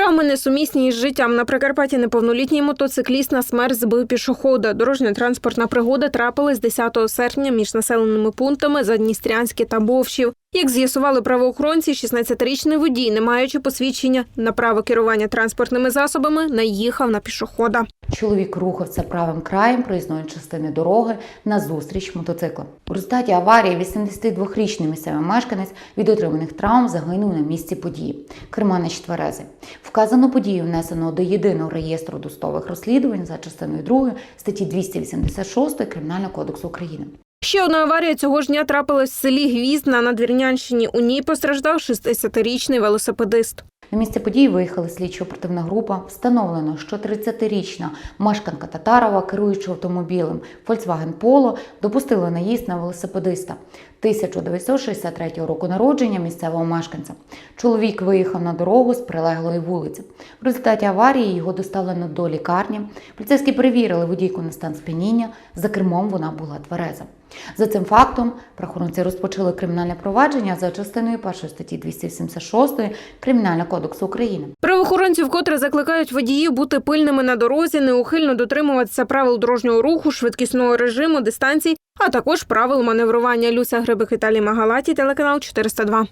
Травми несумісні із життям. На Прикарпатті неповнолітній мотоцикліст на смерть збив пішохода. Дорожня транспортна пригода трапилась 10 серпня між населеними пунктами Задністрянське та Бовщів. Як з'ясували правоохоронці, 16-річний водій, не маючи посвідчення на право керування транспортними засобами, наїхав на пішохода. Чоловік рухався правим краєм проїзної частини дороги на зустріч мотоцикла. У результаті аварії 82-річний місцевий мешканець від отриманих травм загинув на місці події. Керманич тверезий. Вказану подію внесено до єдиного реєстру досудових розслідувань за частиною 2 статті 286 Кримінального кодексу України. Ще одна аварія цього ж дня трапилась в селі Гвізд на Надвірнянщині. У ній постраждав 60-річний велосипедист. На місце події виїхала слідчо-оперативна група. Встановлено, що 30-річна мешканка Татарова, керуючи автомобілем Volkswagen Polo, допустила наїзд на велосипедиста 1963 року народження місцевого мешканця. Чоловік виїхав на дорогу з прилеглої вулиці. В результаті аварії його доставлено до лікарні. Поліцейські перевірили водійку на стан сп'яніння. За кермом вона була твереза. За цим фактом правоохоронці розпочали кримінальне провадження за частиною 1 статті 276 Кримінального кодексу України. Правоохоронці вкотре закликають водіїв бути пильними на дорозі, неухильно дотримуватися правил дорожнього руху, швидкісного режиму, дистанцій, а також правил маневрування. Люся Грибик Віталій Магалаті, телеканал 402.